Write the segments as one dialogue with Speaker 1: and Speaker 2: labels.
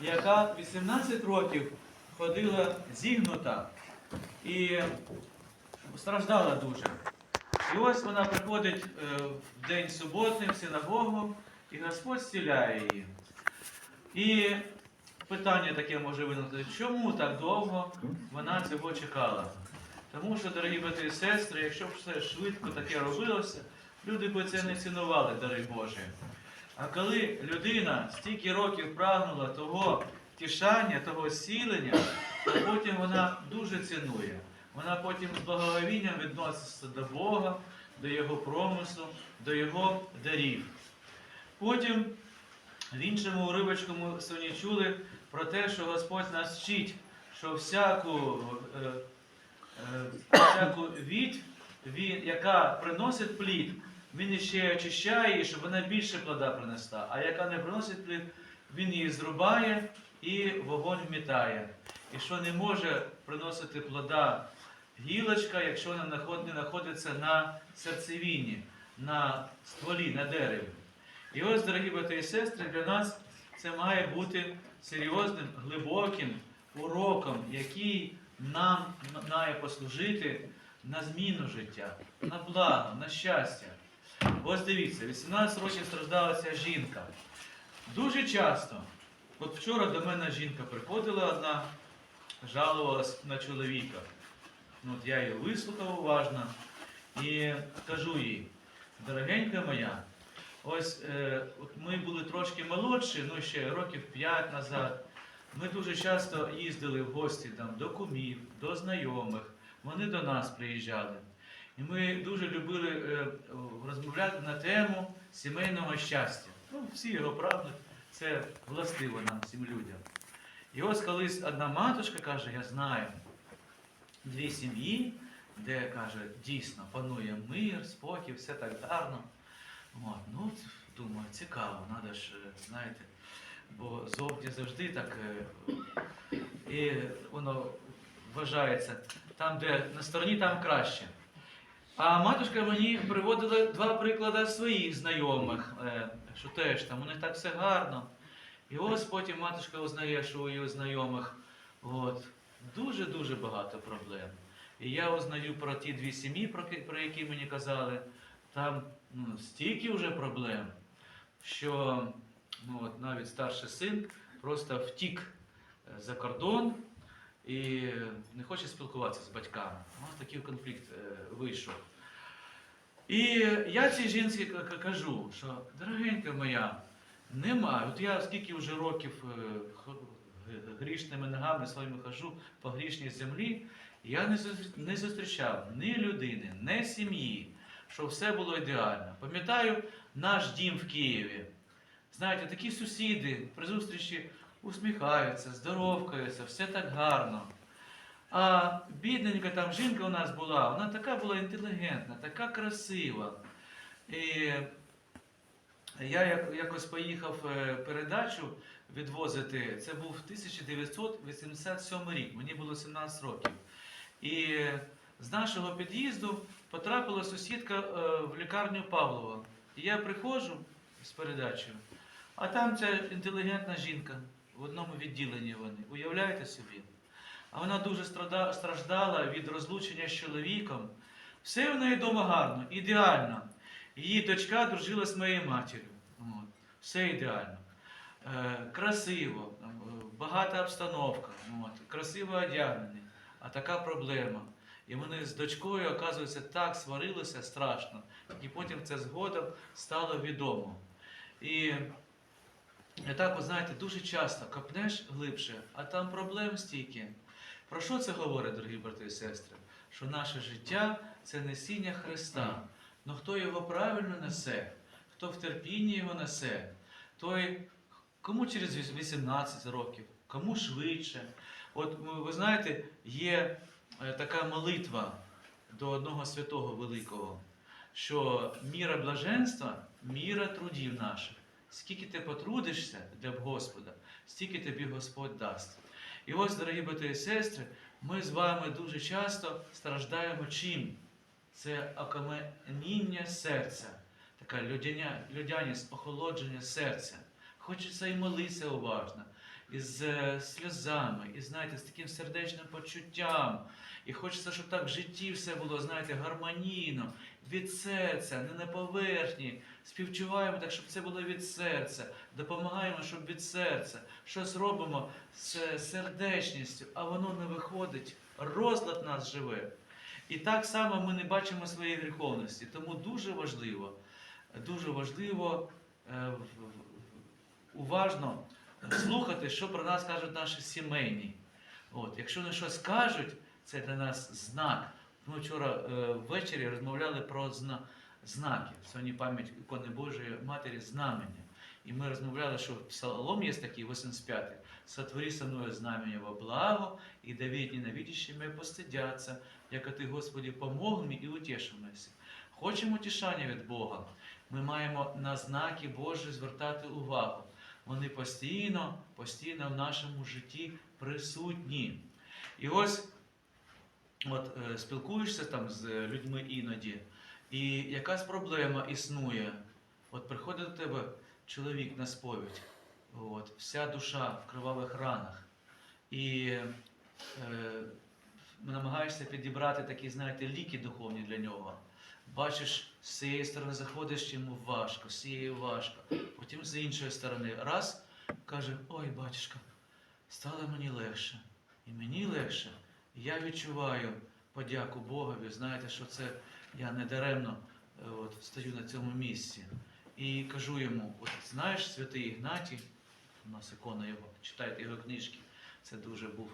Speaker 1: яка 18 років ходила зігнута і страждала дуже. І ось вона приходить е, в день суботний в синагогу, і Господь зціляє її. І питання таке може виникнути, чому так довго вона цього чекала? Тому що, дорогі брати і сестри, якщо б все швидко таке робилося, люди б це не цінували, дари Божі. А коли людина стільки років прагнула того тішання, того зцілення, то потім вона дуже цінує. Вона потім з благоговінням відноситься до Бога, до Його промислу, до Його дарів. Потім в іншому уривочку ми сьогодні чули про те, що Господь нас вчить, що всяку, е, е, всяку від, він, яка приносить плід, він іще очищає її, щоб вона більше плода принесла. А яка не приносить плід, він її зрубає і вогонь вмітає. І що не може приносити плода гілочка, якщо вона не знаходиться на серцевині, на стволі, на дереві. І ось, дорогі брати і сестри, для нас це має бути серйозним, глибоким уроком, який нам має послужити на зміну життя, на благо, на щастя. Ось дивіться, 18 років страждала ця жінка. Дуже часто, от вчора до мене жінка приходила одна, жалувалась на чоловіка. Ну, от я її вислухав уважно і кажу їй, дорогенька моя, ось е, от ми були трошки молодші, ну ще років 5 назад. Ми дуже часто їздили в гості там, до кумів, до знайомих. Вони до нас приїжджали. І ми дуже любили е, розмовляти на тему сімейного щастя. Ну, всі його прагнуть, це властиво нам, всім людям. І ось колись одна матушка каже, я знаю, дві сім'ї, де каже, дійсно панує мир, спокій, все так гарно. От, ну, думаю, цікаво, треба ж, е, знаєте, бо зовні завжди так. е, І воно вважається, там, де на стороні, там краще. А матушка мені приводила два приклади своїх знайомих, е, що теж там у них так все гарно. І ось потім матушка узнає, що у її знайомих дуже-дуже багато проблем. І я узнаю про ті дві сім'ї, про, які мені казали, там ну, стільки вже проблем, що ну, от, навіть старший син просто втік е, за кордон і не хоче спілкуватися з батьками. Ось такий конфлікт е, вийшов. І я цій жінці кажу, що дорогенька моя, немає. От я скільки вже років е, грішними ногами своїми хожу по грішній землі, я не зустрічав ні людини, ні сім'ї, що все було ідеально. Пам'ятаю наш дім в Києві. Знаєте, такі сусіди при зустрічі усміхаються, здоровкаються, все так гарно. А бідненька там жінка у нас була, вона така була інтелігентна, така красива. І я якось поїхав е, передачу відвозити. Це був 1987 рік, мені було 17 років. І з нашого під'їзду потрапила сусідка е, в лікарню Павлова. І я приходжу з передачею, а там ця інтелігентна жінка в одному відділенні вони. Уявляєте собі? А вона дуже страждала від розлучення з чоловіком. Все в неї вдома гарно, ідеально. Її дочка дружила з моєю матір'ю. Все ідеально. Е, красиво, е, багата обстановка, красиво одягнені. А така проблема. І вони з дочкою, оказується, так сварилися страшно. І потім це згодом стало відомо. І і так, от, знаєте, дуже часто копнеш глибше, а там проблем стільки. Про що це говорить, дорогі брати і сестри? Що наше життя це несіння Христа. Ну хто його правильно несе, хто в терпінні його несе, той кому через 18 років, кому швидше. От ви- ви знаєте, є е, така молитва до одного святого великого, що міра блаженства, міра трудів наших. Скільки ти потрудишся для Господа, стільки тобі Господь дасть. І ось, дорогі брати і сестри, ми з вами дуже часто страждаємо чим? Це окаменіння серця, така людяність, охолодження серця. Хочеться і молитися уважно, із е, сльозами, і знаєте, з таким сердечним почуттям. І хочеться, щоб так в житті все було, знаєте, гармонійно, від серця, не на поверхні. Співчуваємо так, щоб це було від серця, допомагаємо, щоб від серця. Щось робимо з сердечністю, а воно не виходить. Розлад нас живе. І так само ми не бачимо своєї гріховності. Тому дуже важливо, дуже важливо е, уважно слухати, що про нас кажуть наші сімейні. От, якщо вони щось кажуть, це для нас знак. Ми вчора е, ввечері розмовляли про зна, знаки. Сьогодні пам'ять ікони Божої Матері знамення. І ми розмовляли, що псалом є такий 85-й. Сотвори со мною знамення во благо, і Давид ненавидящими постидяться, як ти, Господи, помог мені і утішимося. Хочемо утішання від Бога. Ми маємо на знаки Божі звертати увагу. Вони постійно, постійно в нашому житті присутні. І ось от е, спілкуєшся там з людьми іноді, і якась проблема існує. От приходить до тебе чоловік на сповідь, от, вся душа в кривавих ранах. І е, намагаєшся підібрати такі, знаєте, ліки духовні для нього. Бачиш, з цієї сторони заходиш, йому важко, з цієї важко. Потім з іншої сторони, раз каже: Ой, батюшка, стало мені легше. І мені легше. Я відчуваю подяку Богові. Знаєте, що це я не даремно е, от, стою на цьому місці. І кажу йому: от знаєш, святий Ігнатій, у нас ікона його, читайте його книжки. Це дуже був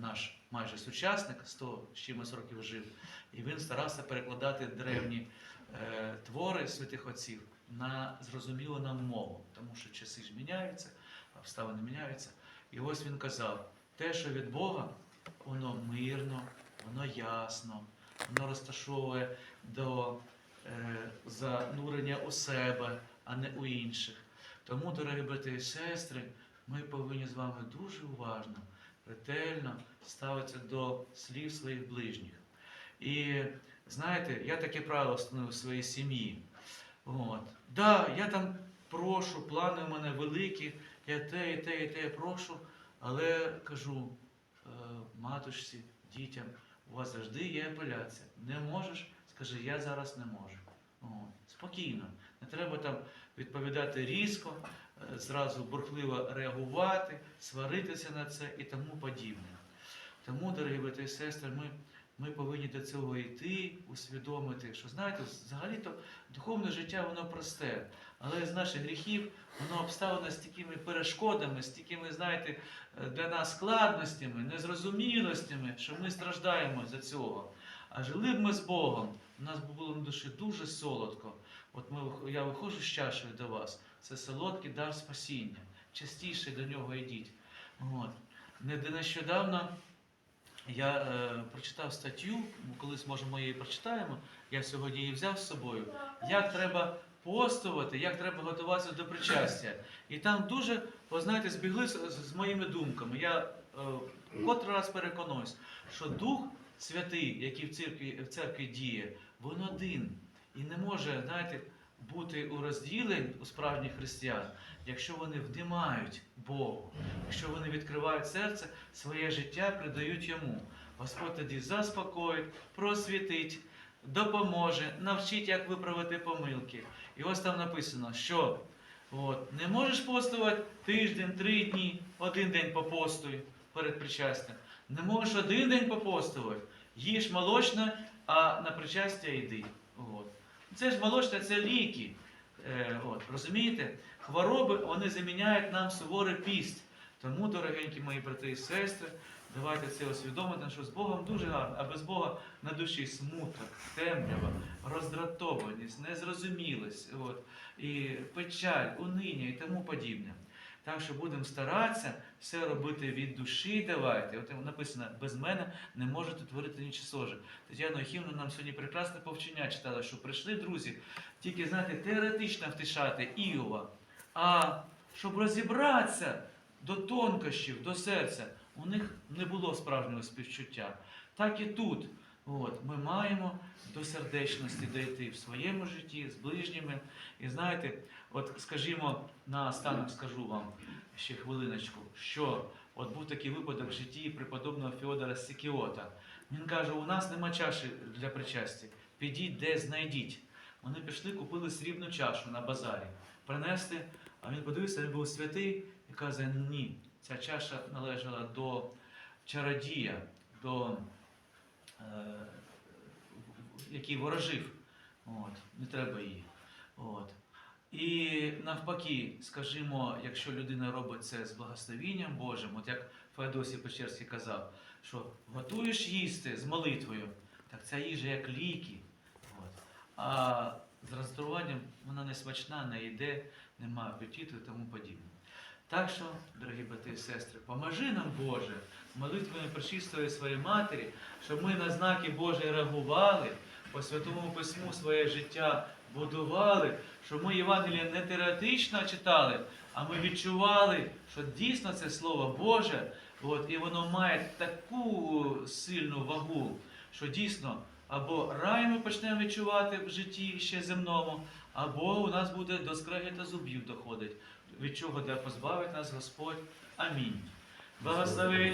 Speaker 1: наш майже сучасник, 100 з чимось років жив. І він старався перекладати древні е, твори святих отців на зрозумілу нам мову, тому що часи ж міняються, обставини міняються. І ось він казав: те, що від Бога, воно ясно, воно розташовує до е, занурення у себе, а не у інших. Тому, дорогі брати і сестри, ми повинні з вами дуже уважно, ретельно ставитися до слів своїх ближніх. І знаєте, я таке правило встановив в своїй сім'ї. От. Да, я там прошу, плани у мене великі, я те, і те, і те прошу, але кажу е, матушці, дітям, у вас завжди є апеляція. Не можеш, скажи, я зараз не можу. О, Спокійно. Не треба там відповідати різко, е, зразу бурхливо реагувати, сваритися на це і тому подібне. Тому, дорогі брати і сестри, ми, ми повинні до цього йти, усвідомити, що знаєте, взагалі-то духовне життя воно просте, але з наших гріхів воно обставлено з такими перешкодами, з такими, знаєте, е, для нас складностями, незрозумілостями, що ми страждаємо за цього. А жили б ми з Богом, у нас було на душі дуже солодко. От ми, я виходжу з чашею до вас. Це солодкий дар спасіння. Частіше до нього йдіть. От. Не нещодавно я е, прочитав статтю, колись, може, ми її прочитаємо. Я сьогодні її взяв з собою. Як треба постувати, як треба готуватися до причастя. І там дуже, ви знаєте, збігли з- з моїми думками. Я е, котрий раз переконуюсь, що Дух Святий, який в церкві, в церкві діє, він один. І не може, знаєте, бути у розділенні у справжніх християн, якщо вони вдимають Богу, якщо вони відкривають серце, своє життя придають йому. Господь тоді заспокоїть, просвітить, допоможе, навчить, як виправити помилки. І ось там написано, що от, не можеш постувати тиждень, три дні, один день попостуй перед причастям. Не можеш один день попостувати, їж молочне, а на причастя йди. Це ж молочне, це ліки. Е, от, розумієте? Хвороби вони заміняють нам суворий піст. Тому, дорогенькі мої брати і сестри, давайте це усвідомити, що з Богом дуже гарно, а без Бога на душі смуток, темрява, роздратованість, незрозумілість, от, і печаль, униння і тому подібне. Так що будемо старатися все робити від душі. Давайте. От написано, без мене не можете творити нічого соже. Тетяна Охівна нам сьогодні прекрасне повчення читала, що прийшли друзі, тільки знаєте, теоретично втишати Іова, а щоб розібратися до тонкощів, до серця, у них не було справжнього співчуття. Так і тут. От, ми маємо до сердечності дійти в своєму житті, з ближніми. І знаєте, от скажімо, на останок скажу вам ще хвилиночку, що от був такий випадок в житті преподобного Феодора Сикіота. Він каже: у нас нема чаші для причастя. Підіть, де знайдіть. Вони пішли, купили срібну чашу на базарі, принесли, а він подивився, він був святий і каже: ні, ця чаша належала до чародія, до, який ворожив. От, не треба її. От. І навпаки, скажімо, якщо людина робить це з благословінням Божим, от як Феодосій Печерський казав, що готуєш їсти з молитвою, так ця їжа як ліки. От. А з роздратуванням вона не смачна, не йде, немає апетиту і тому подібне. Так що, дорогі брати і сестри, поможи нам, Боже, молитвами причистої своєї матері, щоб ми на знаки Божі реагували, по Святому Письму своє життя будували, щоб ми Євангелія не теоретично читали, а ми відчували, що дійсно це Слово Боже, от, і воно має таку сильну вагу, що дійсно або рай ми почнемо відчувати в житті ще земному, або у нас буде до скрегіта зубів доходить, від чого де позбавить нас Господь. Амінь. Благословення.